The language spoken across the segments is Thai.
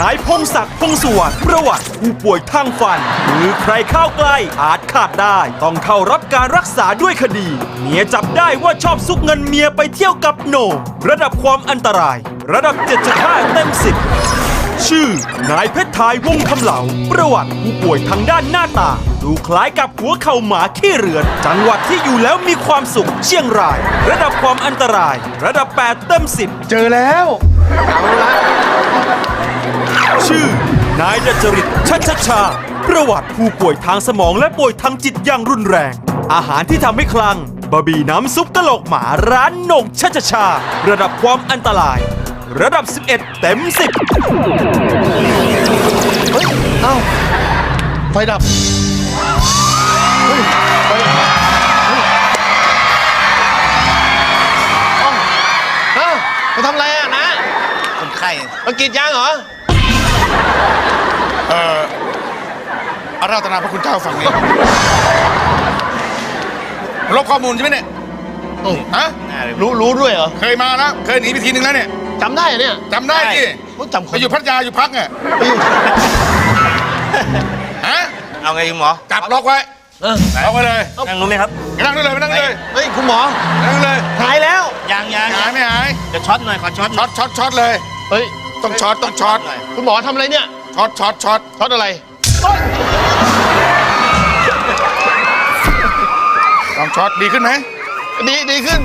นายพงศักดิ์พงสุวรรณประวัติผู้ป่วยทางฟัน หรือใครเข้าใกล้อาจขาดได้ ต้องเข้ารับการรักษาด้วยคดี เมียจับได้ว่าชอบซุกเงินเมียไปเที่ยวกับโหนงระดับความอันตราย ระดับ 7.5 เต็ม 10ชื่อ นายเพชรทายวงคำเหลา ประวัติผู้ป่วยทางด้านหน้าตา ดูคล้ายกับหัวเข่าหมาขี้เรือน จังหวัดที่อยู่แล้วมีความสุข เชียงราย ระดับความอันตราย ระดับ 8 เต็ม 10 เจอแล้ว ชื่อ นายดัจจริตชัชชา ประวัติผู้ป่วยทางสมองและป่วยทางจิตอย่างรุนแรง อาหารที่ทำให้คลัง บะหมี่น้ำซุปกะโหลกหมาร้านหนงชัชชา ระดับความอันตราย ระดับ 11 เต็ม 10เอ้า ไฟดับเฮ้ยไฟดับเฮ้ยเอ้าเอ้ามาทำอะไรอะนะคนไข้มากรีดยางเหรอ เอ่ออาราธนาพระคุณเจ้าฝั่งนี้ ลบข้อมูลใช่ไหมเนี่ยโอ้ฮะรู้รู้ด้วยเหรอเคยมาแล้ว เคยหนีไปทีนึงแล้วเนี่ยจำได้เหรอเนี่ยจำได้ที่รู้จำคไปนอยู่พัทยาอยู่พักไงไปอยู่ฮะเอาไงคุณหมอจับล็อกไว้เออล็อกไว้เลยนั่งรู้ไหมครับนั่งได้เลยไม่นั่งได้เลยเฮ้ยคุณหมอนั่งเลยหายแล้วยังยังหายไม่หาย จะช็อตหน่อยขอช็อตหน่ช็ออยตช็อตช็อตเลย เฮ้ย ต้องช็อตต้องช็อตหน่อยคุณหมอทำอะไรเนี่ย ช็อตช็อตช็อตช็อตอะไร ต้องช็อตดีขึ้นไหมดีดีขึ้น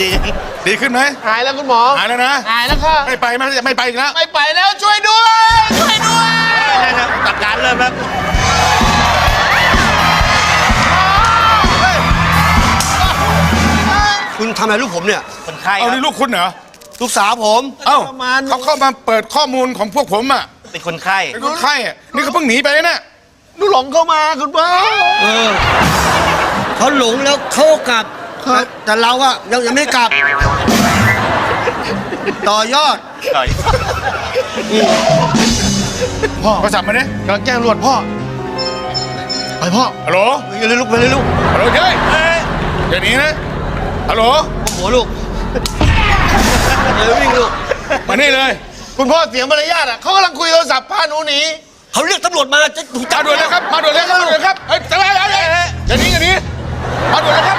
ดียังดีขึ้นไหมหายแล้วคุณหมอ หายแล้วนะ หายแล้วค่ะ ไม่ไปไหมไม่ไปอีกแล้ว ไม่ไปแล้วช่วยด้วย ช่วยด้วยได้ครับตัดการเริ่มครับ ทำอะไรลูกผมเนี่ย คนไข้เอาครันี่บลูกคุณเหรอ ลูกสาวผมเอ้าประมาณเขาเข้ามาเปิดข้อมูลของพวกผมอะเป็นคนไข้เป็นคนไข้อะนี่เขาเพิ่งหนีไปนะหนูหลงเข้ามาคุณพ่อเออเขาหลงแล้วเขากลับครับแต่แต่เราอะยังยังไม่กลับ ต่อยอดต่อยพ่อโทรศัพท์มาดิกำลังแจ้งตำรวจพ่อ ไปพ่อ ฮัลโหลไปเลยลูกไปเลยลูกฮัลโหลเฮ้ยอย่าหนีนะ ฮัลโหลโอ้โหลูกเร็ววิ่งลูกมานี่เลย คุณพ่อเสียมารยาทอะเขากำลังคุยโทรศัพท์พาหนูหนีเขาเรียกตำรวจมาจะถูกมาจับด่วนเลยครับมาด่วนเลยครับมาด่วนเลยครับเฮ้ยจะไปอะไรอย่าหนีอย่าหนีมาด่วนเลยครับ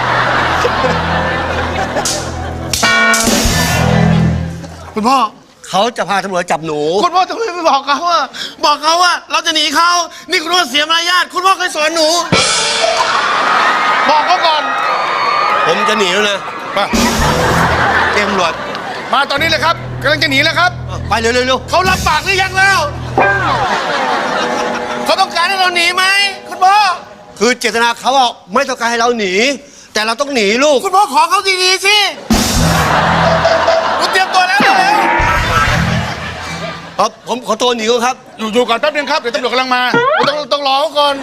คุณพ่อ เขาจะพาตำรวจจับหนู คุณพ่อทำไมไม่บอกเขาว่าบอกเขาว่าเราจะหนีเขานี่คุณพ่อเสียมารยาทคุณพ่อเคยสอนหนู บอกเขาก่อน ผมจะหนีแล้วนะมาเกมตำรวจมาตอนนี้เลยครับกำลังจะหนีแล้วครับ ไปเร็วเร็วเร็วเขารับปากหรือยังแล้ว เขาต้องการให้เราหนีไหมคุณพ่อ คือเจตนาเขาอะไม่ต้องการให้เราหนี แต่เราต้องหนีลูก คุณพ่อขอเขาดีๆสิคุณเตรียมตัวแล้วเร็วครับผมขอตัวหนีก่อนครับ อยู่อยู่ก่อนแป๊บนึงครับ เดี๋ยวตำรวจกำลังมาๆต้องต้องรอเขาก่อน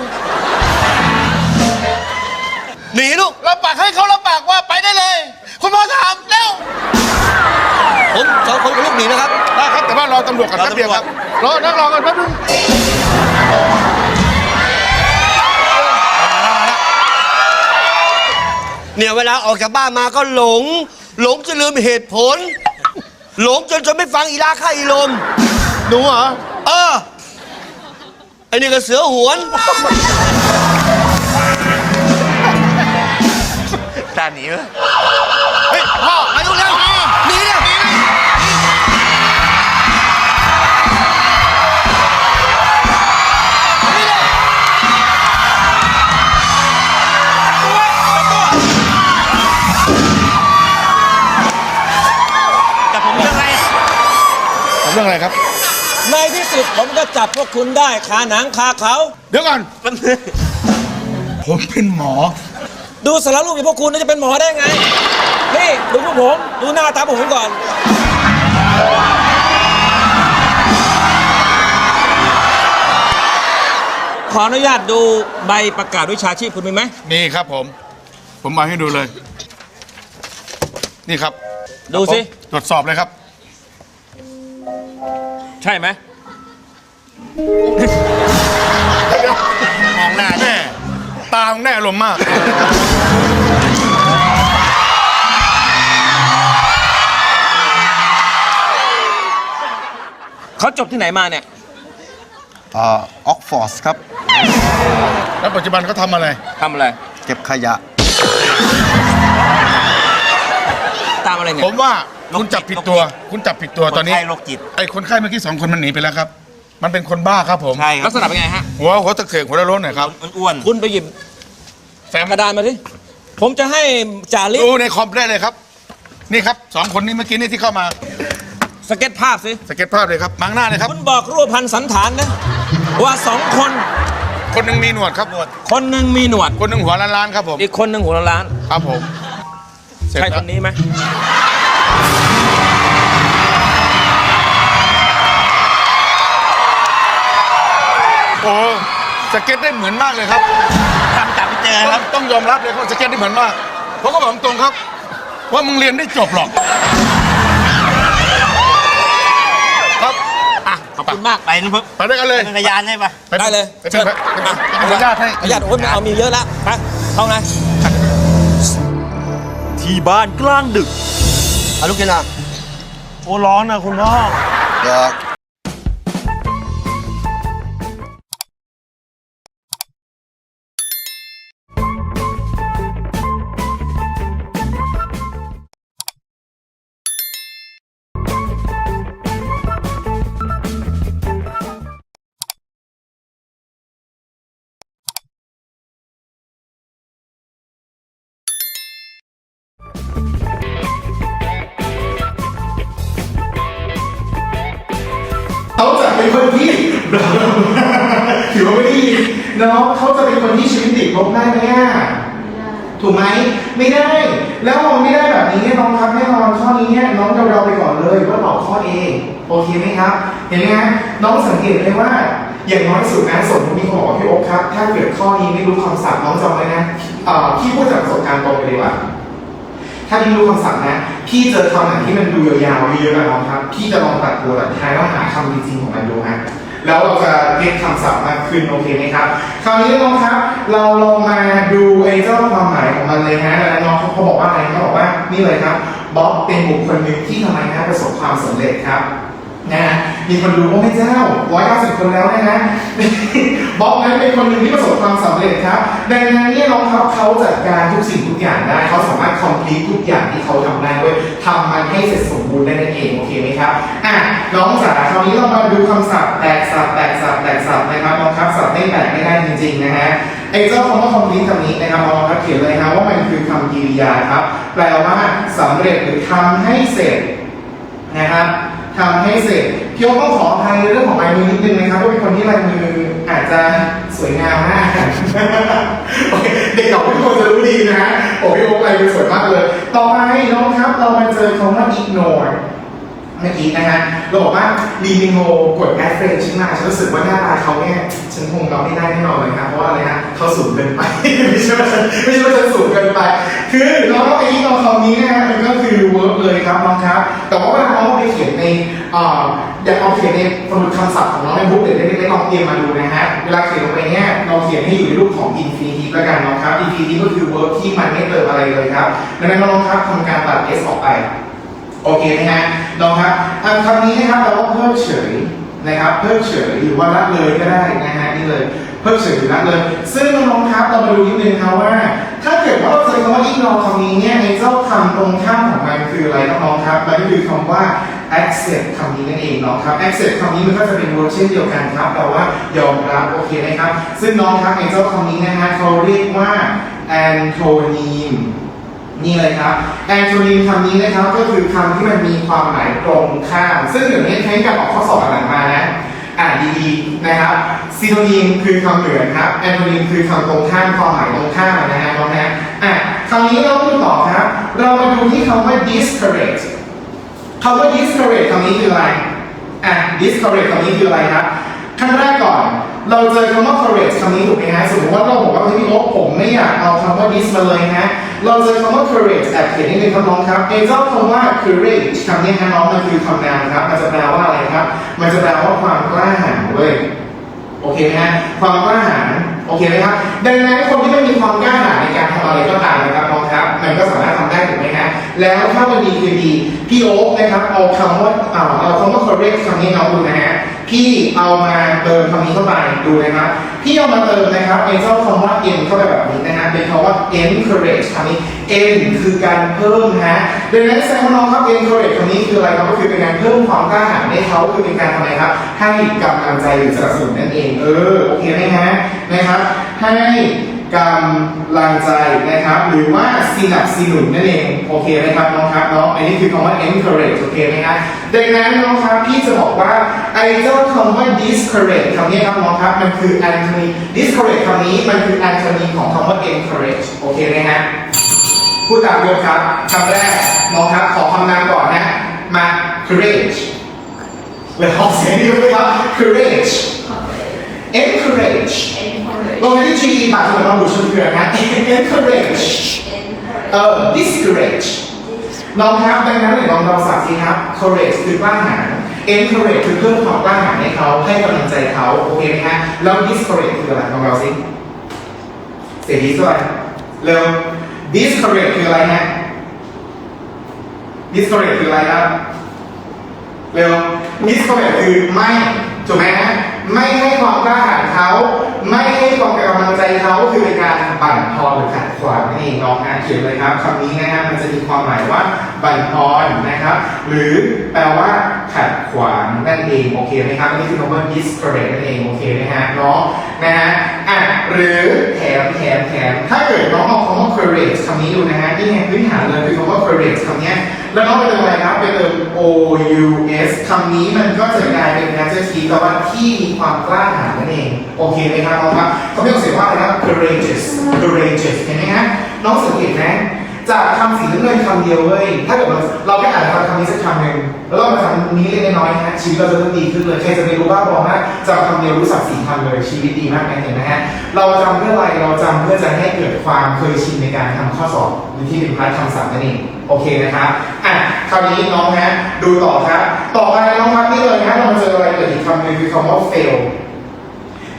หนีลูกรับปากให้เขารับปากว่าไปได้เลย คุณพ่อถามเร็วผมสองคนกับลูกหนีนะครับ ได้ครับ แต่ว่ารอตำรวจก่อนแป๊บเดียวครับ รอนั่งรอกันแป๊บนึงเนี่ยเวลาออกจากบ้านมาก็หลง หลงจนลืมเหตุผล หลงจนจนไม่ฟังอีลาค่าอีลม หนูเหรอ เออไอ้นี่ก็เสือหวน ตาหนีไหมเฮ้ยพ่อไปลูเร็วหนีเนี่ยแต่ผมยังไงผมเรื่องอะไรครับ ในที่สุดผมก็จับพวกคุณได้คาหนังคาเขา เดี๋ยวก่อน ผมเป็นหมอ ดูสารรูปอย่างพวกคุณน่าจะเป็นหมอได้ไง นี่ดูพวกผม ดูหน้าตาพวกผมก่อน ขออนุญาตดูใบประกาศวิชาชีพคุณมีไหม นี่ครับผม ผมมาให้ดูเลย นี่ครับดูสิตรวจสอบเลยครับ ใช่ไหมมองหน้าแม่ ตาของแน่อารมณ์มาก เขาจบที่ไหนมาเนี่ยอ่าออกฟอร์สครับ แล้วปัจจุบันเขาทำอะไร ทำอะไร เก็บขยะ ตามอะไรเนี่ย ผมว่าคุณจับผิดตัว คุณจับผิดตัวตอนนี้คไข้โรคจิต ไอ้คนไข้เมื่อกี้สองคนมันหนีไปแล้วครับ มันเป็นคนบ้าครับผม ใช่ครัลับกษณะเป็นไงฮะ หัวหัวตะเกียกหัวระโล้นหน่อยครับอ้วนคุณไปหยิบแฟ้มกระดานมาสิผมจะให้จ่าลิศดูในคอมได้เลยครับ นี่ครับสองคนนี้เมื่อกี้นี่ที่เข้ามาสเก็ตภาพสิสเก็ตภาพเลยครับมังหน้าเลยครับ คุณบอกรูปพันสันฐานนะ ว่าสองคน คนหนึ่งมีหนวดครับหนวด คนหนึ่งมีหนวด คนหนึ่งหัวล้านๆครับผมอีกคนหนึ่งหัวล้าน ครับผมเสร็จใช่แล้คว นนี้ไหม โอ้สเก็ตได้เหมือนมากเลยครับๆทำจับไปเจอครับ ต้องยอมรับเลยว่าสเก็ตได้เหมือนมากเพราะก็บอกตรงครับ ว่ามึงเรียนได้จบหรอก ครับอะขอบคุณมากไปนะเพิ่งไปด้วยกันเลยเป็นพยานให้ปะปได้เลยไปเป็นเชิญไปเป็นอนุญาตให้ขออนุญาตโอ้ยไม่เอามีเยอะแล้วไปเข้าไงที่บ้านกลางดึกอาลูกกินอะโอ้ร้อนนะคุณพ่อเดี๋ยว ยินเนาะเขาจะเป็นคนที่ชีวิตติดลบได้ไหมอะถูกไหมไม่ได้ แล้วมองไม่ได้แบบนี้เนี่ยน้องครับแน่นอนข้อนี้เนี่ยน้องเดาๆไปก่อนเลยว่าตอบข้อเอโอเคไหมครับ เห็นไหมฮะน้องสังเกตเลยว่า อย่างน้อยสุดนะสมมติมีคนบอกพี่โอ๊คครับ ถ้าเกิดข้อนี้ไม่รู้คำศัพท์น้องจำไว้นะเอ่อพี่พูดจากประสบการณ์ตรงไปเลยว่าถ้าพี่รู้คำศัพท์นะพี่เจอคำไหนที่มันดูยาวๆเยอะๆนะน้องครับ พี่จะลองตัดตัวตัดท้ายแล้วหาคำจริงๆของมันดูฮะ แล้วเราจะเก็ตคำศัพท์มากขึ้นโอเคไหมครับคราวนี้น้องครับ เราลองมาดูไอ้เจ้าความหมายของมันเลยฮะน้องเขาบอกว่าอะไรเขาบอกว่านี่เลยครับบ๊อบเป็นบุคคลหนึ่งที่ทำไมฮะประสบความสำเร็จครับ นะฮะมีคนดูโอ้ไม่เจ้า190คนแล้วนะฮะบอกนั้นเป็นคนหนึ่งที่ประสบความสำเร็จครับ ดังนั้นเนี่ยน้องครับเขาจัดการทุกสิ่งทุกอย่างได้ เขาสามารถคอมพลีททุกอย่างที่เขาทำได้ด้วยทำมันให้เสร็จสมบูรณ์ได้นั่นเองโอเคไหมครับอะน้องจ๋าคราวนี้เรามาดูคำศัพท์แตกศัพท์แตกศัพท์แตกศัพท์นะครับน้องครับศัพท์ไม่แตกไม่ได้จริงๆนะฮะไอ้เจ้าคำว่า complete คำนี้นะครับน้องครับเขียนเลยนะว่ามันคือคำกริยาครับ แปลว่าสำเร็จหรือทำให้เสร็จนะครับ ทำให้เสร็จพี่โอ๊คต้องขออภัยในเรื่องของลายมือนิดนึงนะครับว่าเป็นคนที่ลายมืออาจจะสวยงามมากโอเคเด็กเก่าทุกคนจะรู้ดีนะฮะโอ้พี่โอ๊คลายมือสวยมากเลย ต่อไปน้องครับเรามาเจอคำว่า ignore เมื่อกี้นะฮะเราบอกว่าลีมิโงกดแอดเฟรนชิ้นมาฉันรู้สึกว่าหน้าตาเขาเนี่ยฉันคงรับไม่ได้แน่นอนเลยครับเพราะว่าอะไรฮะเขาสูงเกินไปไม่ใช่ว่าฉันไม่ใช่ว่าฉันสูงเกินไป คือน้องไอ้น้องคำนี้นะฮะมันก็คือเวิร์กเลยครับน้องครับ แต่ว่า เวลาน้องเอาไปเขียนในเอ่ออยากเอาเขียนในสมุดคำศัพท์ของน้องในบุ๊กเดี๋ยวได้ลองเตรียมมาดูนะฮะ เวลาเขียนลงไปเนี่ยเราเขียนให้อยู่ในรูปของ infinitive แล้วกันน้องครับ infinitive ก็คือ verb ที่มันไม่เติมอะไรเลยครับ ดังนั้นน้องครับทำการตัด s ออกไป โอเคไหมฮะลองครับคำนี้นะครับเราว่าเพิกเฉยนะครับเพิกเฉยหรือว่าละเลยก็ได้นะฮะนี่เลยเพิกเฉยหรือละเลย ซึ่งน้องครับเรามาดูนิดนึงครับว่า ถ้าเกิดว่าเราเจอคำว่า ignore คำนี้เนี่ยในเจ้าคำตรงข้ามของมันคืออะไรน้องครับมันก็คือคำว่า accept คำนี้นั่นเองน้องครับ accept คำนี้มันก็จะเป็น verb เช่นเดียวกันครับแปลว่ายอมรับโอเคไหมครับ ซึ่งน้องครับในเจ้าคำนี้นะฮะเขาเรียกว่า antonym นี่เลยครับแอนโทนีคำนี้นะครับก็คือคำที่มันมีความหมายตรงข้าม ซึ่งเดี๋ยวนี้ใช้กับออกข้อสอบหลังมานะอ่านดีๆนะครับซีโนนีมคือคำเหมือนครับแอนโทนีนคือคำตรงข้ามความหมายตรงข้ามนะฮะน้องนะอะคำนี้เราดูต่อครับ เรามาดูที่คำว่า discourage คำว่า discourage คำนี้คืออะไร อะ discourage คำนี้คืออะไรครับขั้นแรกก่อน เราเจอคำว่า courage คำนี้ถูกไหมฮะ สมมติว่าเราบอกว่าพี่โอ๊ผมไม่อยากเอาคำว่า dis มาเลยฮะ เราเจอคำว่า courage แอบเขียนนิดนึงครับน้องครับไอ้เจ้าคำว่า courage คำนี้ฮะน้องมันคือคำนามครับ มันจะแปลว่าอะไรครับ มันจะแปลว่าความกล้าหาญเว้ย โอเคไหมฮะ ความกล้าหาญ โอเคไหมครับ ดังนั้นคนที่ไม่มีความกล้าหาญในการทำอะไรก็ตามนะครับน้องครับ มันก็สามารถทำได้ถูกไหมฮะแล้วถ้ามันดีคือดีพี่โอ๊คนะครับเอาคำว่าเอาเอาคำว่า correct คำนี้น้องดูนะฮะพี่เอามาเติมคำนี้เข้าไปดูนะครับ ที่เอามาเติมนะครับเอ้เจ้าคำว่า n เข้าไปแบบนี้นะฮะเป็นคำว่า encourage คำนี้ n คือการเพิ่มฮะดังนั้นแซมน้องครับ encourage คำนี้คืออะไรครับก็คือเป็นการเพิ่มความกล้าหาญให้เขาคือเป็นการทำอะไรครับ ให้กำลังใจหรือสนับสนุนนั่นเองเออโอเคไหมฮะนะครับให้ กำลังใจนะครับ หรือว่าสนับสนุนนั่นเอง โอเคไหมครับน้องครับเนาะอันนี้คือคำว่า encourage โอเคไหมครับดังนั้นน้องครับพี่จะบอกว่าไอ้เจ้าคำว่า discourage คำนี้ครับน้องครับมันคือ antony discourage คำนี้มันคือ antony ของคำว่า encourage โอเคไหมฮะพูดตามโยมครับคำแรกน้องครับขอคำนามก่อนนะมา courage เลยออกเสียงดีไหมครับ courage encourage ลงไปที่ G บาทสมองบุชนเกลือนะ encourage เอ่อ discourage ลองครับดังนั้นเนี่ยลองลองสับสิครับ courage คือกล้าหาญ encourage คือเพิ่มความกล้าหาญให้เขาให้กำลังใจเขาโอเคไหมฮะแล้ว discourage คืออะไรลองเราสิเสียงดีสวยเร็ว discourage คืออะไรฮะ discourage คืออะไรครับเร็ว discourage คือไม่ถูกไหมฮะ ไม่ให้ความกล้าหาญเขาไม่ให้ความกำลังใจเขาคือเป็นการบั่นทอนหรือขัดขวางนั่นเองน้องนะเขียนเลยครับคำนี้นะฮะมันจะมีความหมายว่าบั่นทอนนะครับ หรือแปลว่าขัดขวางนั่นเองโอเคไหมครับนี่คือคำว่า discourage นั่นเองโอเคไหมฮะเนาะนะฮะ อะหรือแถมแถมแถมถ้าเกิดน้องเอาคำว่า courage คำนี้ดูนะฮะนี่แห่งพื้นฐานเลยคือคำว่า courage คำนี้แล้วน้องไปเติมอะไรครับไปเติม o u s คำนี้มันก็จะกลายเป็น adjective แปลว่าที่มีความกล้าหาญนั่นเองโอเคไหมครับน้องครับเขาไม่ต้องเสียว่าอะไรครับ courageous courageous เห็นไหมฮะน้องสังเกตไหม จากคำสีน้ำเงินคำเดียวเว้ย ถ้าเกิดเราเราแค่อ่านคำคำนี้สักคำหนึ่งแล้วเรามาทำนี้เล็กๆน้อยๆนะชีวิตเราจะต้องดีขึ้นเลยใครจะไปรู้ว่าบอกว่าจำคำเดียวรู้สักสี่คำเลยชีวิตดีมากนะเห็นไหมฮะเราจำเพื่ออะไรเราจำเพื่อจะให้เกิดความเคยชินในการทำข้อสอบหรือที่เป็นพาร์ทคำศัพท์นั่นเองโอเคนะครับอะคราวนี้น้องฮะดูต่อครับ ต่อไปน้องครับนี่เลยนะเรามาเจออะไรเกิดอีกคำหนึ่งคือคำว่า fail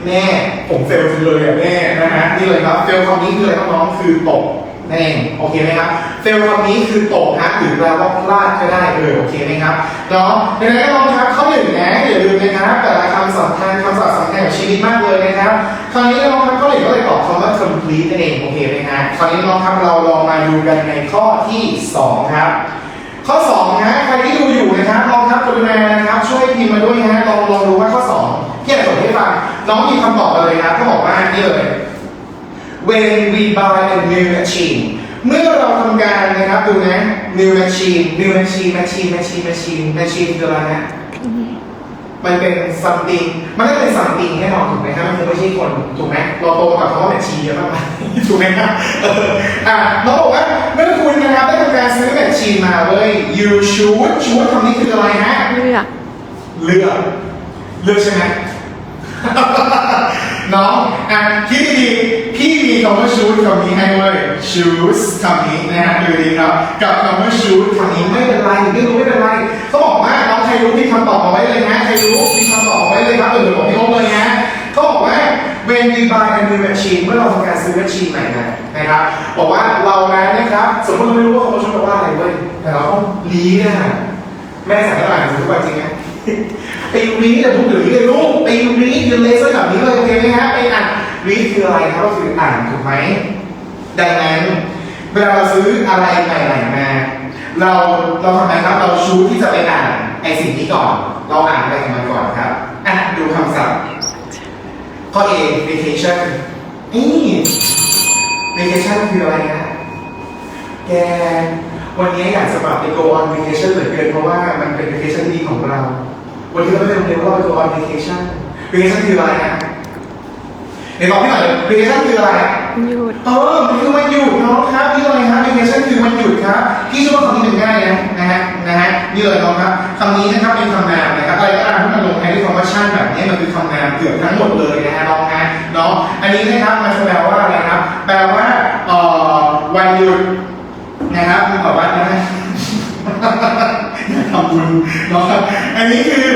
แม่ผมเฟลจริงเลยอะแม่นะฮะนี่เลยครับเฟลคำนี้คืออะไรครับน้องคือตก นั่นเองโอเคไหมครับเฟลคำนี้คือตกนะหรือแปลว่าพลาดก็ได้เออโอเคไหมครับเนาะดังนั้นก็ลองครับข้อหนึ่งนะอย่าลืมนะครับแต่ละคำสำคัญคำศัพท์สำคัญกับชีวิตมากเลยนะครับคราวนี้น้องครับข้อหนึ่งก็เลยตอบคำว่า complete นั่นเองโอเคไหมฮะคราวนี้น้องครับเราลองมาดูกันในข้อที่สองครับข้อ2นะใครที่ดูอยู่นะครับลองครับกรุณานะครับช่วยพิมพ์มาด้วยนะลองลองดูว่าข้อ2ที่อยากจะให้ฟังน้องมีคำตอบมาเลยครับเขาบอกว่านี่เลย when we buy a new machine เมื่อเราทำการนะครับดูนะ new machine new machine machine machine machine machine คืออะไรนะมันเป็น something มันก็เป็น something แน่นอนถูกไหมครับมันคงไม่ใช่คนถูกไหมเราโตมากับคำว่า machine เยอะมากถูกไหมครับเอออะน้องบอกว่าเมื่อคุณนะครับได้ทำการซื้อ machine มาเว้ย you should should คำนี้คืออะไรฮะเลือกเลือกเลือกใช่ไหม น้องอะคิดดีๆพี่มีคำว่า shoot คำนี้ให้เว้ย shoes คำนี้นะฮะดูดีครับกับคำว่า shoot คำนี้ไม่เป็นไรไม่รู้ไม่เป็นไรเขาบอกว่าน้องใครรู้พิมพ์คำตอบเอาไว้เลยนะใครรู้พิมพ์คำตอบเอาไว้เลยครับเดี๋ยวผมพี่โอ๊คเลยนะเขาบอกว่า when we buy a new machine เมื่อเราทำการซื้อ machine ใหม่มานะครับบอกว่าเรานั้นนะครับสมมติเราไม่รู้ว่าคำว่า shoot แปลว่าอะไรเว้ยแต่เราต้องรีดนะแม่สั่งให้เราอ่านหนังสือทุกวันจริงไหม ไปรีดแต่ทุกเดี๋ยวนี้เลยลูกไปรีดยืนเลเซอร์แบบนี้เลยโอเคไหมฮะไปอ่านรีดคืออะไรครับก็คืออ่านถูกไหมดังนั้นเวลาเราซื้ออะไรใหม่ๆมาเราเราทำไมครับเราชูที่จะไปอ่านไอสิ่งนี้ก่อน เราอ่านอะไรของมันก่อนครับอะดูคำศัพท์ข้อ A vacation นี่ vacation คืออะไรนะแกวันนี้อยากจะแบบไป go on vacation เหลือเกินเพราะว่ามันเป็น vacation ที่ดีของเรา วันนี้เราไม่ได้เรียนว่าเราไป go on vacation vacation คืออะไรนะเดี๋ยวบอกพี่หน่อย vacation คืออะไรหยุดเออมันคือวันหยุดเนาะครับนี่เลยครับ vacation คือวันหยุดครับพี่เชื่อว่าคำนี้เป็นง่ายนะนะฮะนะฮะนี่เลยเนาะครับคำนี้นะครับเป็นคำนามนะครับอะไรก็ตามที่มันลงท้ายด้วยคำว่าชั่นแบบนี้มันคือคำนามเกือบทั้งหมดเลยนะฮะน้องฮะเนาะอันนี้นะครับมันจะแปลว่าอะไรครับ แปลว่าเอ่อวันหยุดนะครับมีบอกว่านะ ทำบุญเนาะอันนี้คือ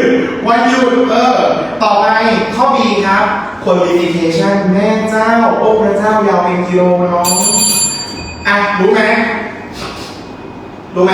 วันหยุดเออ ต่อไปข้อ B ครับ qualification แม่เจ้า โอ้พระเจ้ายาวเป็นกิโลน้อง อะ รู้ไหมรู้ไหม